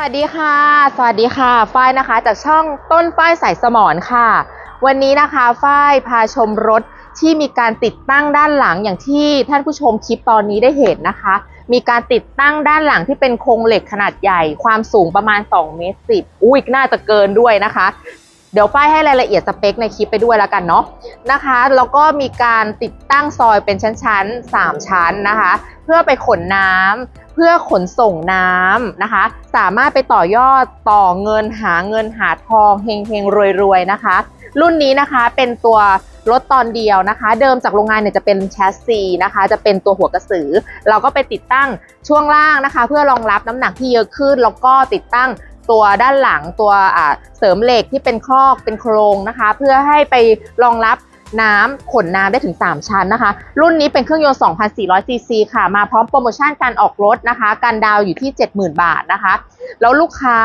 วัสดีค่ะ สวัสดีค่ะ ฝ้ายนะคะ จากช่องต้นฝ้ายสายสมอนค่ะ วันนี้นะคะฝ้ายพาชมรถที่มีการติดตั้งด้านหลังอย่างที่ท่านผู้ชมคลิปตอนนี้ได้เห็นนะคะ มีการติดตั้งด้านหลังที่เป็นโครงเหล็กขนาดใหญ่ ความสูงประมาณ2เมตรสิบอุ้ยน่าจะเกินด้วยนะคะ เดี๋ยวฝ้ายให้รายละเอียดสเปคในคลิปไปด้วยแล้วกันเนาะนะคะแล้วก็มีการติดตั้งซอยเป็นชั้นๆ3ชั้นนะคะ เพื่อไปขนน้ำ เพื่อขนส่งน้ำนะคะ สามารถไปต่อยอดต่อเงินหาเงินหาทองเฮงเฮงรวยรวยนะคะ รุ่นนี้นะคะเป็นตัวรถตอนเดียวนะคะ เดิมจากโรงงานเนี่ยจะเป็นแชสซีนะคะ จะเป็นตัวหัวกระสือ เราก็ไปติดตั้งช่วงล่างนะคะ เพื่อรองรับน้ำหนักที่เยอะขึ้น แล้วก็ติดตั้งตัวด้านหลังตัวเสริมเหล็กที่เป็นครอกเป็นโครงนะคะ เพื่อให้ไปรองรับ น้ำขนน้ำได้ถึง 3 ชั้นนะคะ รุ่นนี้เป็นเครื่องยนต์ 2,400 ซีซีค่ะ มาพร้อมโปรโมชั่นการออกรถนะคะ การดาวอยู่ที่ 70,000 บาทนะคะ แล้วลูกค้า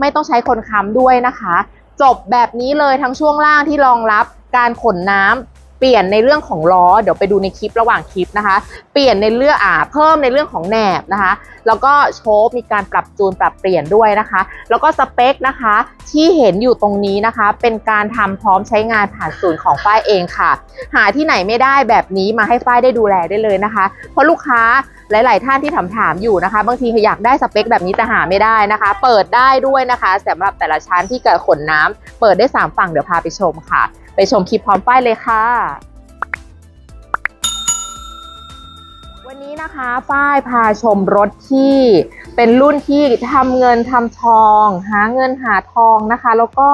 ไม่ต้องใช้คนค้ำด้วยนะคะ จบแบบนี้เลยทั้งช่วงล่างที่รองรับการขนน้ำ เปลี่ยนในเรื่องของล้อ เดี๋ยวไปดูในคลิประหว่างคลิปนะคะ เปลี่ยนในเรื่องอ่าเพิ่มในเรื่องของแหนบนะคะ แล้วก็โชคมีการปรับจูนปรับเปลี่ยนด้วยนะคะ แล้วก็สเปคนะคะที่เห็นอยู่ตรงนี้นะคะ เป็นการทำพร้อมใช้งานผ่านศูนย์ของฝ้ายเองค่ะ หาที่ไหนไม่ได้แบบนี้มาให้ฝ้ายได้ดูแลได้เลยนะคะ เพราะลูกค้า หลาย ๆ ท่านที่ถามถามอยู่นะคะ บางทีอยากได้สเปคแบบนี้แต่หาไม่ได้นะคะ เปิดได้ด้วยนะคะสำหรับแต่ละชั้นที่เกิดขนน้ำเปิดได้ 3 ฝั่งเดี๋ยวพาไปชมค่ะ ไปชมคลิปพร้อมฝ้ายเลยค่ะวันนี้นะคะฝ้ายพาชมรถที่เป็นรุ่นที่ทำเงินทำทอง หาเงินหาทองนะคะ แล้วก็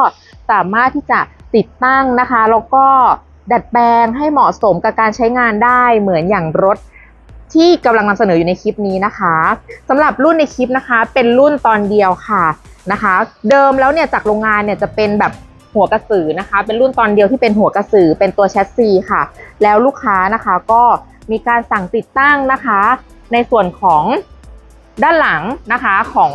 สามารถที่จะติดตั้งนะคะ แล้วก็ดัดแปลงให้เหมาะสมกับการใช้งานได้เหมือนอย่างรถ ที่กำลังนำเสนออยู่ในคลิปนี้นะคะสำหรับรุ่นในคลิปนะคะ เป็นรุ่นตอนเดียวค่ะนะคะ เดิมแล้วเนี่ยจากโรงงานเนี่ยจะเป็นแบบหัวกระสือนะคะ เป็นรุ่นตอนเดียวที่เป็นหัวกระสือเป็นตัวแชสซีค่ะ แล้วลูกค้านะคะก็มีการสั่งติดตั้งนะคะ ในส่วนของด้านหลังนะคะของ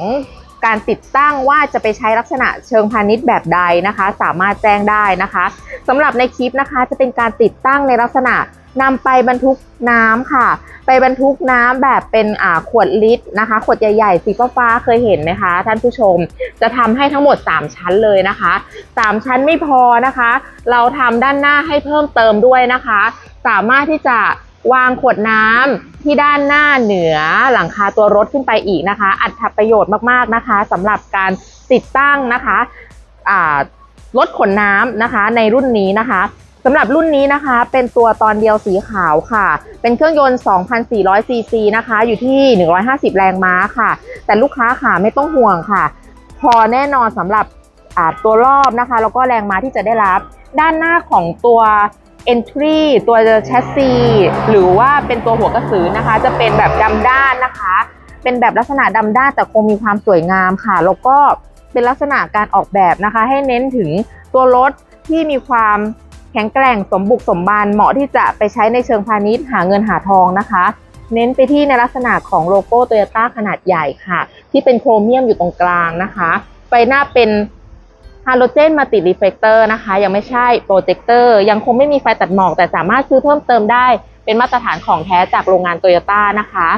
การติดตั้งว่าจะไปใช้ลักษณะเชิงพาณิชย์แบบใดนะคะ สามารถแจ้งได้นะคะสำหรับในคลิปนะคะจะเป็นการติดตั้งในลักษณะ นำไปบรรทุกน้ำค่ะ ไปบรรทุกน้ำแบบเป็นอ่าขวดลิตรนะคะ ขวดใหญ่ๆสีฟ้าๆเคยเห็นไหมคะ ท่านผู้ชมจะทำให้ทั้งหมด 3 ชั้นเลยนะคะ3ชั้นไม่พอนะคะ เราทำด้านหน้าให้เพิ่มเติมด้วยนะคะ สามารถที่จะวางขวดน้ำที่ด้านหน้าเหนือหลังคาตัวรถขึ้นไปอีกนะคะ อัดประโยชน์มากๆนะคะสำหรับการติดตั้งนะคะรถขนน้ำนะคะในรุ่นนี้นะคะ สำหรับรุ่นนี้นะคะ เป็นตัวตอนเดียวสีขาวค่ะ เป็นเครื่องยนต์ 2,400 ซีซีนะคะ อยู่ที่ 150 แรงม้าค่ะ แต่ลูกค้าค่ะไม่ต้องห่วงค่ะ พอแน่นอนสำหรับตัวรอบนะคะ แล้วก็แรงม้าที่จะได้รับ ด้านหน้าของตัว entry ตัวแชสซีหรือว่าเป็นตัวหัวกระสือนะคะ จะเป็นแบบดำด้านนะคะ เป็นแบบลักษณะดำด้านแต่คงมีความสวยงามค่ะ แล้วก็เป็นลักษณะการออกแบบนะคะ ให้เน้นถึงตัวรถที่มีความ แข็งแกร่งสมบุกสมบันเหมาะที่จะไปใช้ในเชิงพาณิชย์หาเงินหาทองนะคะ เน้นไปที่ในลักษณะของโลโก้โตโยต้าขนาดใหญ่ค่ะ ที่เป็นโครเมียมอยู่ตรงกลางนะคะไฟหน้าเป็นฮาโลเจนมาติดรีเฟลกเตอร์นะคะ ยังไม่ใช่โปรเจคเตอร์ยังคงไม่มีไฟตัดหมอกแต่สามารถซื้อเพิ่มเติมได้ เป็นมาตรฐานของแท้จากโรงงานโตโยต้านะคะ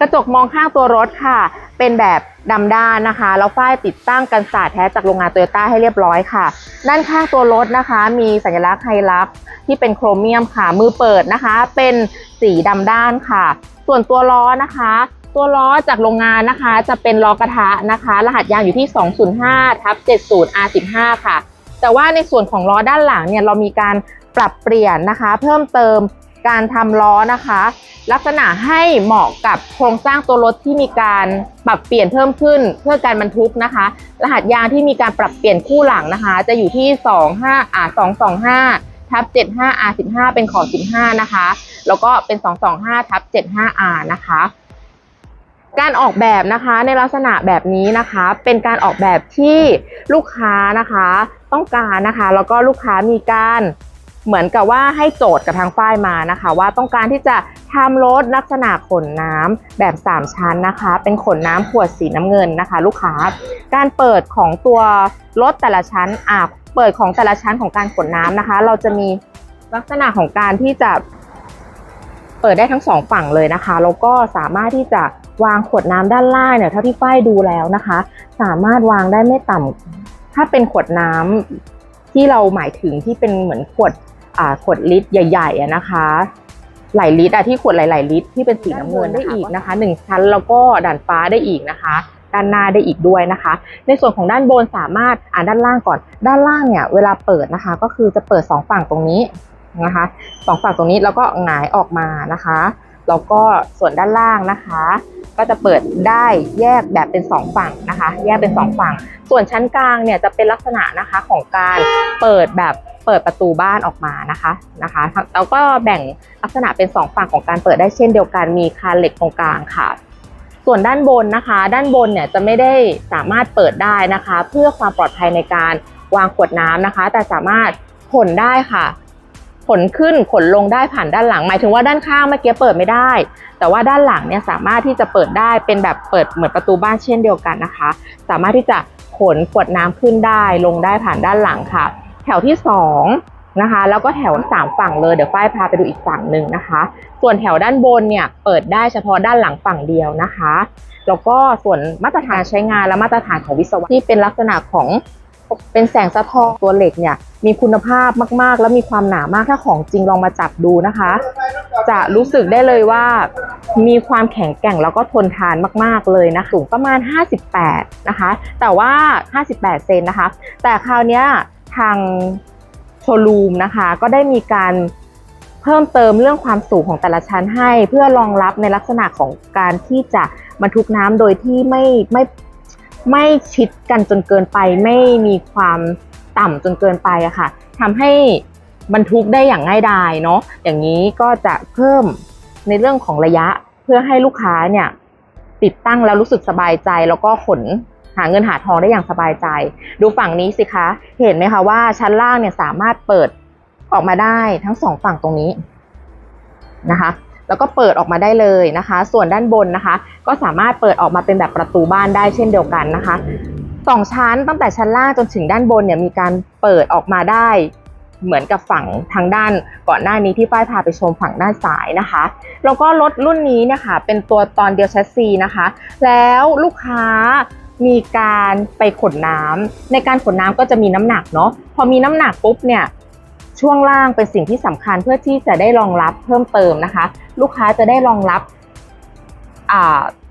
กระจกมองข้างตัวรถค่ะ เป็นแบบดำด้านนะคะ แล้วฝ้ายติดตั้งกันศาสตร์แท้จากโรงงานโตโยต้าให้เรียบร้อยค่ะ ด้านข้างตัวรถนะคะ มีสัญลักษณ์ไฮลักซ์ที่เป็นโครเมียมค่ะ มือเปิดนะคะ เป็นสีดำด้านค่ะ ส่วนตัวล้อนะคะ ตัวล้อจากโรงงานนะคะ จะเป็นล้อกระทะนะคะ รหัสยางอยู่ที่ 205ทับ70 R15 ค่ะ แต่ว่าในส่วนของล้อด้านหลังเนี่ยเรามีการปรับเปลี่ยนนะคะ เพิ่มเติม การทำล้อนะคะ ลักษณะให้เหมาะกับโครงสร้างตัวรถที่มีการปรับเปลี่ยนเพิ่มขึ้นเพื่อการบรรทุกนะคะ รหัสยางที่มีการปรับเปลี่ยนคู่หลังนะคะ จะอยู่ที่ 25อ่า225ทับ75 R15 เป็นขอ15 นะคะ แล้วก็เป็น 225ทับ75 R นะคะการออกแบบนะคะในลักษณะแบบนี้นะคะ เป็นการออกแบบที่ลูกค้านะคะ ต้องการนะคะ แล้วก็ลูกค้ามีการ เหมือนกับว่าให้โจทย์กับทางฝ้ายมานะคะ ว่าต้องการที่จะทำรถลักษณะขนน้ำแบบ 3 ชั้นนะคะ เป็นขนน้ำขวดสีน้ำเงินนะคะ ลูกค้า การเปิดของตัวรถแต่ละชั้นอ่าเปิดของแต่ละชั้นของการขนน้ำนะคะ เราจะมีลักษณะของการที่จะเปิดได้ทั้งสองฝั่งเลยนะคะ แล้วก็สามารถที่จะวางขวดน้ำด้านล่างเนี่ยเท่าที่ฝ้ายดูแล้วนะคะ สามารถวางได้ไม่ต่ำถ้าเป็นขวดน้ำที่เราหมายถึงที่เป็นเหมือนขวด ขวดลิตรใหญ่ๆอะนะคะ หลายลิตรอะที่ขวดหลาย ๆ ลิตรที่เป็นสีน้ำเงินได้อีกนะคะหนึ่งชั้นแล้วก็ด่านฟ้าได้อีกนะคะ ด้านหน้าได้อีกด้วยนะคะ ในส่วนของด้านบนสามารถอ่าด้านล่างก่อน ด้านล่างเนี่ยเวลาเปิดนะคะ ก็คือจะเปิดสองฝั่งตรงนี้นะคะสองฝั่งตรงนี้แล้วก็หงายออกมานะคะแล้วก็ส่วนด้านล่างนะคะ ก็จะเปิดได้แยกแบบเป็นสองฝั่งนะคะ แยกเป็นสองฝั่ง ส่วนชั้นกลางเนี่ยจะเป็นลักษณะนะคะของการเปิดแบบเปิดประตูบ้านออกมานะคะนะคะแล้วก็แบ่งลักษณะเป็นสองฝั่งของการเปิดได้เช่นเดียวกันมีคานเหล็กตรงกลางค่ะ ส่วนด้านบนนะคะ ด้านบนเนี่ยจะไม่ได้สามารถเปิดได้นะคะ เพื่อความปลอดภัยในการวางขวดน้ำนะคะ แต่สามารถขนได้ค่ะ ขนขึ้นขนลงได้ผ่านด้านหลัง หมายถึงว่าด้านข้างเมื่อกี้เปิดไม่ได้ แต่ว่าด้านหลังเนี่ยสามารถที่จะเปิดได้เป็นแบบเปิดเหมือนประตูบ้านเช่นเดียวกันนะคะ สามารถที่จะขนขวดน้ำขึ้นได้ลงได้ผ่านด้านหลังค่ะ แถวที่สองนะคะแล้วก็แถวสามฝั่งเลยเดี๋ยวฝ้ายพาไปดูอีกฝั่งหนึ่งนะคะ ส่วนแถวด้านบนเนี่ยเปิดได้เฉพาะด้านหลังฝั่งเดียวนะคะแล้วก็ส่วนมาตรฐานใช้งานและมาตรฐานของวิศวะที่เป็นลักษณะของ เป็นแสงสะท้อนตัวเหล็กเนี่ย มีคุณภาพมากๆ แล้วมีความหนามากถ้าของจริงลองมาจับดูนะคะ จะรู้สึกได้เลยว่า มีความแข็งแกร่งแล้วก็ทนทานมากๆเลยนะสูงประมาณ 58 นะคะ แต่ว่า 58 เซนนะคะ แต่คราวนี้ทางโชว์รูมนะคะ ก็ได้มีการเพิ่มเติมเรื่องความสูงของแต่ละชั้นให้ เพื่อรองรับในลักษณะของการที่จะบรรทุกน้ำโดยที่ไม่ไม่ ไม่ชิดกันจนเกินไป ไม่มีความต่ำจนเกินไปอะค่ะทำให้บรรทุกได้อย่างง่ายดายเนาะอย่างนี้ก็จะเพิ่มในเรื่องของระยะเพื่อให้ลูกค้าเนี่ยติดตั้งแล้วรู้สึกสบายใจแล้วก็ขนหาเงินหาทองได้อย่างสบายใจ ดูฝั่งนี้สิคะ เห็นไหมคะว่าชั้นล่างเนี่ยสามารถเปิดออกมาได้ทั้งสองฝั่งตรงนี้นะคะ แล้วก็เปิดออกมาได้เลยนะคะ ส่วนด้านบนนะคะ ก็สามารถเปิดออกมาเป็นแบบประตูบ้านได้เช่นเดียวกันนะคะสองชั้นตั้งแต่ชั้นล่างจนถึงด้านบนเนี่ยมีการเปิดออกมาได้เหมือนกับฝั่งทางด้านก่อนหน้านี้ที่ฝ้ายพาไปชมฝั่งด้านซ้ายนะคะแล้วก็รถรุ่นนี้เนี่ยค่ะเป็นตัวตอนเดียวแชสซีนะคะ แล้วลูกค้ามีการไปขนน้ำในการขนน้ำก็จะมีน้ำหนักเนาะพอมีน้ำหนักปุ๊บเนี่ยช่วงล่างเป็นสิ่งที่สำคัญเพื่อที่จะได้รองรับเพิ่มเติมนะคะ ลูกค้าจะได้รองรับ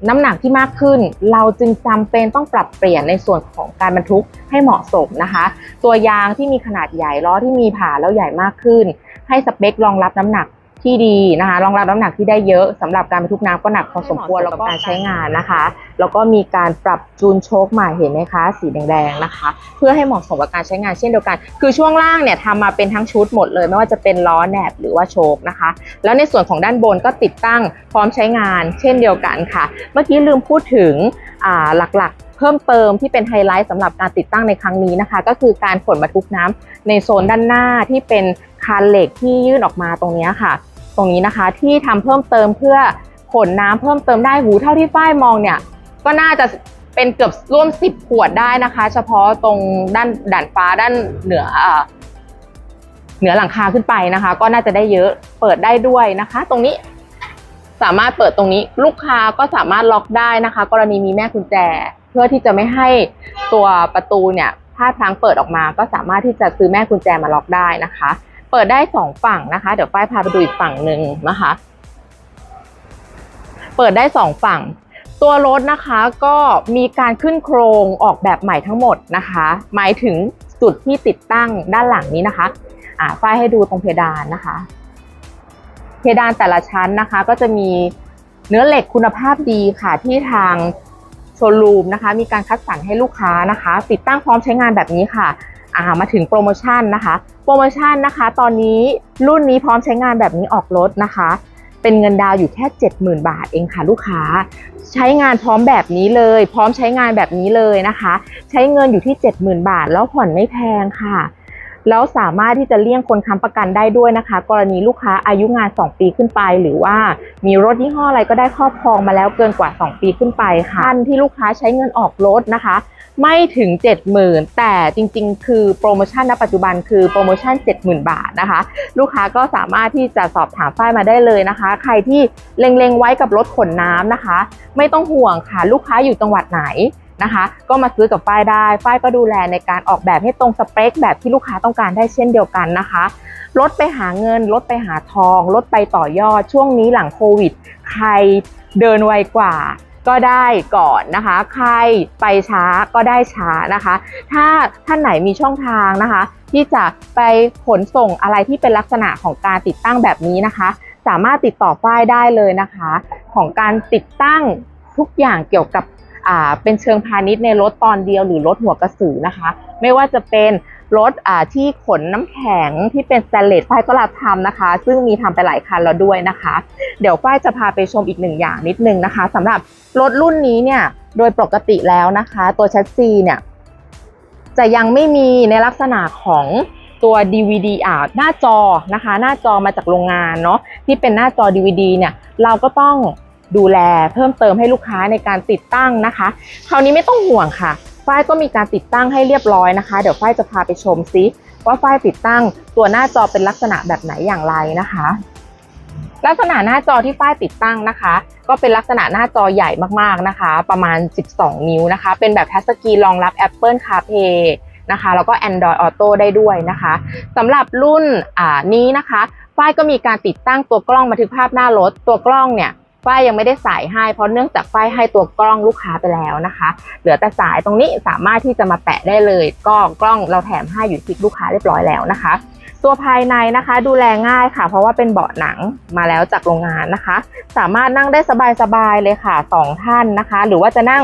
น้ำหนักที่มากขึ้น เราจึงจำเป็นต้องปรับเปลี่ยนในส่วนของการบรรทุกให้เหมาะสมนะคะ ตัวยางที่มีขนาดใหญ่ล้อที่มีผ่าแล้วใหญ่มากขึ้น ให้สเปครองรับน้ำหนัก ที่ดีนะคะรองรับน้ำหนักที่ได้เยอะสำหรับการบรรทุกน้ำก็หนักพอสมควรแล้วก็การใช้งานนะคะ แล้วก็มีการปรับจูนโชคใหม่เห็นไหมคะ สีแดงๆนะคะ เพื่อให้เหมาะสมกับการใช้งานเช่นเดียวกัน คือช่วงล่างเนี่ยทำมาเป็นทั้งชุดหมดเลย ไม่ว่าจะเป็นล้อแหนบหรือว่าโชคนะคะ แล้วในส่วนของด้านบนก็ติดตั้งพร้อมใช้งาน เช่นเดียวกันค่ะ เมื่อกี้ลืมพูดถึงอ่าหลักๆเพิ่มเติมที่เป็นไฮไลท์สำหรับการติดตั้งในครั้งนี้นะคะ ก็คือการขนบรรทุกน้ำในโซนด้านหน้าที่เป็นคานเหล็กที่ยื่นออกมาตรงเนี้ยค่ะ ตรงนี้นะคะที่ทำเพิ่มเติมเพื่อขนน้ำเพิ่มเติมได้หูเท่าที่ฝ้ายมองเนี่ย ก็น่าจะเป็นเกือบร่วมสิบขวดได้นะคะ เฉพาะตรงด้านด่านฟ้าด้านเหนือเอ่อเหนือหลังคาขึ้นไปนะคะ ก็น่าจะได้เยอะเปิดได้ด้วยนะคะ ตรงนี้สามารถเปิดตรงนี้ลูกค้าก็สามารถล็อกได้นะคะ กรณีมีแม่กุญแจ เพื่อที่จะไม่ให้ตัวประตูเนี่ยถ้าทางเปิดออกมาก็สามารถที่จะซื้อแม่กุญแจมาล็อกได้นะคะ เปิดได้สองฝั่งนะคะ เดี๋ยวฝ้ายพาไปดูอีกฝั่งหนึ่งนะคะ เปิดได้สองฝั่ง ตัวรถนะคะก็มีการขึ้นโครงออกแบบใหม่ทั้งหมดนะคะ หมายถึงจุดที่ติดตั้งด้านหลังนี้นะคะ อ่าฝ้ายให้ดูตรงเพดานนะคะ เพดานแต่ละชั้นนะคะ ก็จะมีเนื้อเหล็กคุณภาพดีค่ะที่ทางโชว์รูมนะคะ มีการคัดสรรให้ลูกค้านะคะ ติดตั้งพร้อมใช้งานแบบนี้ค่ะ อ่ามาถึงโปรโมชั่นนะคะ โปรโมชั่นนะคะ ตอนนี้รุ่นนี้พร้อมใช้งานแบบนี้ออกรถนะคะ เป็นเงินดาวอยู่แค่ 70,000 บาทเองค่ะลูกค้า ใช้งานพร้อมแบบนี้เลย พร้อมใช้งานแบบนี้เลยนะคะ ใช้เงินอยู่ที่ 70,000 บาท แล้วผ่อนไม่แพงค่ะแล้วสามารถที่จะเลี่ยงคนค้ำประกันได้ด้วยนะคะ กรณีลูกค้าอายุงาน 2 ปีขึ้นไป หรือว่ามีรถยี่ห้ออะไรก็ได้ครอบครองมาแล้วเกินกว่า 2 ปีขึ้นไปค่ะท่านที่ลูกค้าใช้เงินออกรถนะคะ ไม่ถึง 70,000 แต่จริงๆ คือโปรโมชั่นณปัจจุบันคือโปรโมชั่น 70,000 บาทนะคะ ลูกค้าก็สามารถที่จะสอบถามฝ้ายมาได้เลยนะคะ ใครที่เล็งๆไว้กับรถขนน้ำนะคะ ไม่ต้องห่วงค่ะ ลูกค้าอยู่จังหวัดไหนนะคะ ก็มาซื้อกับฝ้ายได้ฝ้ายก็ดูแลในการออกแบบให้ตรงสเปค แบบที่ลูกค้าต้องการได้เช่นเดียวกันนะคะลดไปหาเงินลดไปหาทองลดไปต่อยอดช่วงนี้หลังโควิด ใครเดินไวกว่า ก็ได้ก่อนนะคะ ใครไปช้าก็ได้ช้านะคะ ถ้าท่านไหนมีช่องทางนะคะ ที่จะไปขนส่งอะไรที่เป็นลักษณะของการติดตั้งแบบนี้นะคะ สามารถติดต่อฝ้ายได้เลยนะคะ ของการติดตั้งทุกอย่างเกี่ยวกับเป็นเชิงพาณิชย์ในรถตอนเดียวหรือรถหัวกระสือนะคะ ไม่ว่าจะเป็น รถที่ขนน้ำแข็งที่เป็นสแตนเลสฝ้ายก็รับทำนะคะ ซึ่งมีทำไปหลายคันแล้วด้วยนะคะ เดี๋ยวฝ้ายจะพาไปชมอีกหนึ่งอย่างนิดนึงนะคะสำหรับรถรุ่นนี้เนี่ยโดยปกติแล้วนะคะ ตัวแชสซีเนี่ยจะยังไม่มีในลักษณะของตัว DVD อ่าหน้าจอนะคะ หน้าจอมาจากโรงงานเนาะที่เป็นหน้าจอ DVD เนี่ยเราก็ต้องดูแลเพิ่มเติมให้ลูกค้าในการติดตั้งนะคะ คราวนี้ไม่ต้องห่วงค่ะ ฝ้ายก็มีการติดตั้งให้เรียบร้อยนะคะ เดี๋ยวฝ้ายจะพาไปชมซิว่าฝ้ายติดตั้งตัวหน้าจอเป็นลักษณะแบบไหนอย่างไรนะคะ ลักษณะหน้าจอที่ฝ้ายติดตั้งนะคะ ก็เป็นลักษณะหน้าจอใหญ่มากๆนะคะ ประมาณ 12 นิ้วนะคะ เป็นแบบทัชสกรีนรองรับ Apple CarPlay นะคะแล้วก็ Android Auto ได้ด้วยนะคะสำหรับรุ่นอ่านี้นะคะฝ้ายก็มีการติดตั้งตัวกล้องบันทึกภาพหน้ารถ ตัวกล้องเนี่ย ฝ้ายยังไม่ได้ใส่ให้ เพราะเนื่องจากฝ้ายให้ตัวกล้องลูกค้าไปแล้วนะคะ เหลือแต่สายตรงนี้สามารถที่จะมาแปะได้เลยก็กล้องเราแถมให้อยู่ที่ลูกค้าเรียบร้อยแล้วนะคะ ตัวภายในนะคะดูแลง่ายค่ะ เพราะว่าเป็นเบาะหนังมาแล้วจากโรงงานนะคะ สามารถนั่งได้สบายๆเลยค่ะสองท่านนะคะ หรือว่าจะนั่ง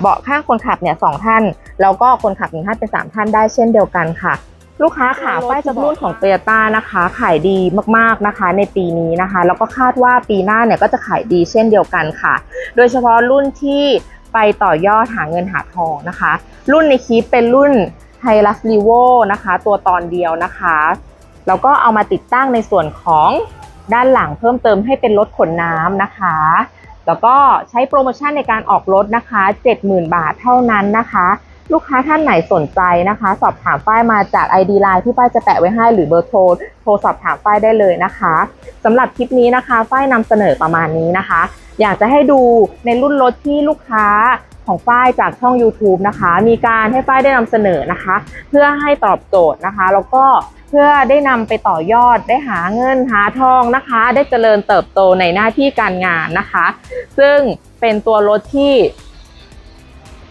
เบาะข้างคนขับเนี่ยสองท่าน แล้วก็คนขับหนึ่งท่านเป็นสามท่านได้เช่นเดียวกันค่ะ ลูกค้าขาป้ายจะรุ่นของ t o y ยต้นะคะ ขายดีมากๆนะคะ ในปีนี้นะคะ แล้วก็คาดว่าปีหน้าเนี่ยก็จะขายดีเช่นเดียวกันค่ะ โดยเฉพาะรุ่นที่ไปต่อยอดหาเงินหาทองนะคะ รุ่นในคลิปเป็นรุ่น h i l u x r e v o นะคะ ตัวตอนเดียวนะคะแล้วก็เอามาติดตั้งในส่วนของด้านหลังเพิ่มเติมให้เป็นรถขนน้ำนะคะ แล้วก็ใช้โปรโมชั่นในการออกรถนะคะ 70,000 บาทเท่านั้นนะคะ ลูกค้าท่านไหนสนใจนะคะ สอบถามฝ้ายมาจาก ID Line ที่ฝ้ายจะแปะไว้ให้หรือเบอร์โทรโทรสอบถามฝ้ายได้เลยนะคะสำหรับคลิปนี้นะคะฝ้ายนำเสนอประมาณนี้นะคะ อยากจะให้ดูในรุ่นรถที่ลูกค้าของฝ้ายจากช่อง YouTube นะคะ มีการให้ฝ้ายได้นำเสนอนะคะ เพื่อให้ตอบโจทย์นะคะ แล้วก็เพื่อได้นำไปต่อยอดได้หาเงินหาทองนะคะ ได้เจริญเติบโตในหน้าที่การงานนะคะ ซึ่งเป็นตัวรถที่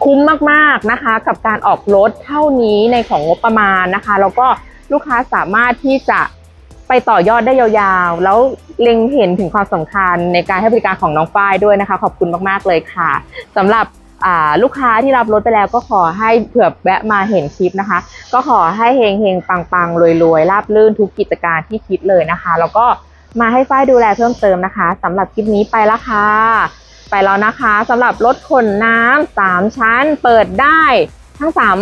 คุ้มมากๆนะคะ กับการออกรถเท่านี้ในของงบประมาณนะคะ แล้วก็ลูกค้าสามารถที่จะไปต่อยอดได้ยาวๆ แล้วเล็งเห็นถึงความสำคัญในการให้บริการของน้องฝ้ายด้วยนะคะ ขอบคุณมากๆเลยค่ะสำหรับลูกค้าที่รับรถไปแล้วก็ขอให้เผื่อแวะมาเห็นคลิปนะคะ ก็ขอให้เฮงเฮงปังปังรวยรวยราบลื่นทุกกิจการที่คิดเลยนะคะ แล้วก็มาให้ฝ้ายดูแลเพิ่มเติมนะคะสำหรับคลิปนี้ไปละค่ะ ไปแล้วนะคะสำหรับรถขนน้ำสามชั้นเปิดได้ทั้งสาม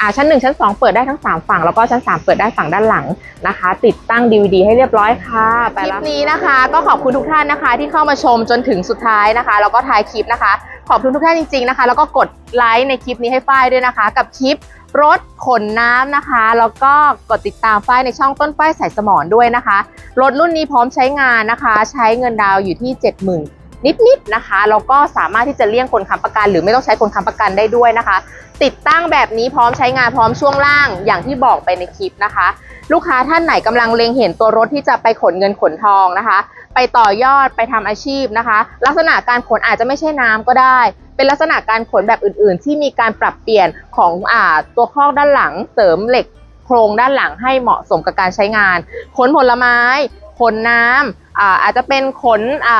อ่าชั้นหนึ่งชั้นสองเปิดได้ทั้งสามฝั่ง แล้วก็ชั้นสามเปิดได้ฝั่งด้านหลังนะคะ ติดตั้ง DVD ให้เรียบร้อยค่ะไปแล้วคลิปนี้นะคะ ก็ขอบคุณทุกท่านนะคะ ที่เข้ามาชมจนถึงสุดท้ายนะคะ แล้วก็ท้ายคลิปนะคะ ขอบคุณทุกท่านจริงๆนะคะ แล้วก็กดไลค์ในคลิปนี้ให้ฝ้ายด้วยนะคะ กับคลิปรถขนน้ำนะคะ แล้วก็กดติดตามฝ้ายในช่องต้นฝ้ายใส่สมอนด้วยนะคะ รถรุ่นนี้พร้อมใช้งานนะคะ ใช้เงินดาวอยู่ที่ 70,000 นิดๆนะคะแล้วก็สามารถที่จะเลี่ยงคนค้ำประกัน หรือไม่ต้องใช้คนค้ำประกันได้ด้วยนะคะ ติดตั้งแบบนี้พร้อมใช้งานพร้อมช่วงล่างอย่างที่บอกไปในคลิปนะคะ ลูกค้าท่านไหนกำลังเล็งเห็นตัวรถที่จะไปขนเงินขนทองนะคะ ไปต่อยอดไปทำอาชีพนะคะ ลักษณะการขนอาจจะไม่ใช่น้ำก็ได้ เป็นลักษณะการขนแบบอื่น ๆ ที่มีการปรับเปลี่ยนของอ่าตัวคอกด้านหลังเสริมเหล็กโครงด้านหลังให้เหมาะสมกับการใช้งาน ขนผลไม้ ขนน้ำอ่า อาจจะเป็นขนอ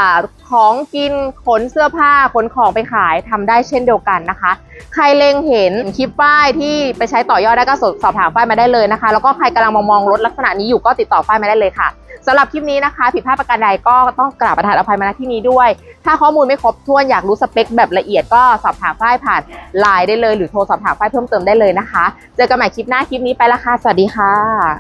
ของกินขนเสื้อผ้าขนของไปขายทำได้เช่นเดียวกันนะคะ ใครเล็งเห็นคลิปป้ายที่ไปใช้ต่อยอดได้ก็สอบสอบถามฝ้ายมาได้เลยนะคะ แล้วก็ใครกำลังมองมองรถลักษณะนี้อยู่ก็ติดต่อฝ้ายมาได้เลยค่ะสำหรับคลิปนี้นะคะ ผิดพลาดประการใดก็ต้องกราบประทานอภัยมาณที่นี้ด้วย ถ้าข้อมูลไม่ครบถ้วนอยากรู้สเปคแบบละเอียดก็สอบถามฝ้ายผ่านไลน์ได้เลย หรือโทรสอบถามฝ้ายเพิ่มเติมได้เลยนะคะ เจอกันใหม่คลิปหน้าคลิปนี้ไปละค่ะ สวัสดีค่ะ